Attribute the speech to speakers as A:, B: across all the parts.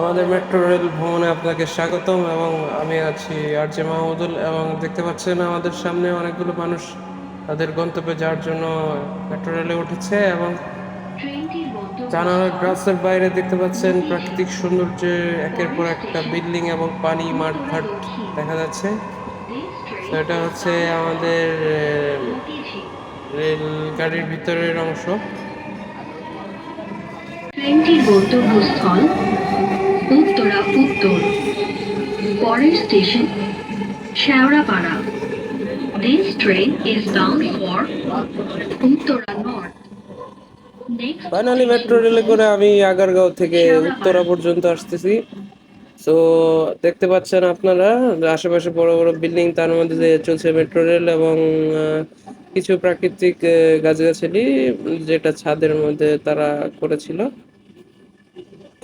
A: আমাদের metro rail ভ্রমণে আপনাকে স্বাগতম এবং আমি আছি আর জে মাহমুদুল এবং দেখতে পাচ্ছেন আমাদের সামনে অনেকগুলো মানুষ তাদের গন্তব্যে যাওয়ার জন্য মেট্রো রেলে উঠেছে এবং জানালার গ্রাসের বাইরে দেখতে পাচ্ছেন প্রাকৃতিক সৌন্দর্যে একের পর একটা বিল্ডিং এবং পানি মাঠঘাট দেখা যাচ্ছে। এটা হচ্ছে আমাদের রেল গাড়ির ভিতরের অংশ।
B: ট্রেনটির গন্তব্যস্থল উত্তরা উত্তর। পরের station Shewrapara. This train is bound for Uttara north
A: finally metro রেলে করে আমি আগারগাঁও থেকে উত্তরা পর্যন্ত আসতেছি। তো দেখতে পাচ্ছেন আপনারা আশেপাশে বড় বড় বিল্ডিং তার মধ্যে দিয়ে চলছে মেট্রো রেল এবং কিছু প্রাকৃতিক গাছগাছালি যেটা ছাদের মধ্যে তারা করেছিল।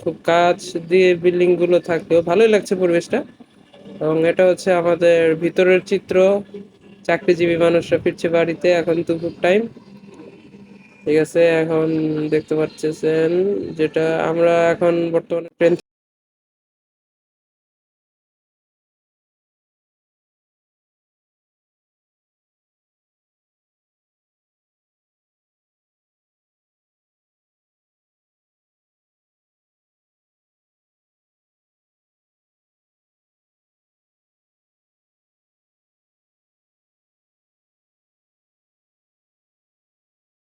A: খুব কাঁচ দিয়ে বিল্ডিংগুলো থাকলেও ভালোই লাগছে পরিবেশটা। এবং এটা হচ্ছে আমাদের ভিতরের চিত্র। চাকরিজীবী মানুষরা ফিরছে বাড়িতে এখন দুপুর টাইম ঠিক আছে, এখন দেখতে পাচ্ছেন যেটা আমরা এখন বর্তমানে ট্রেন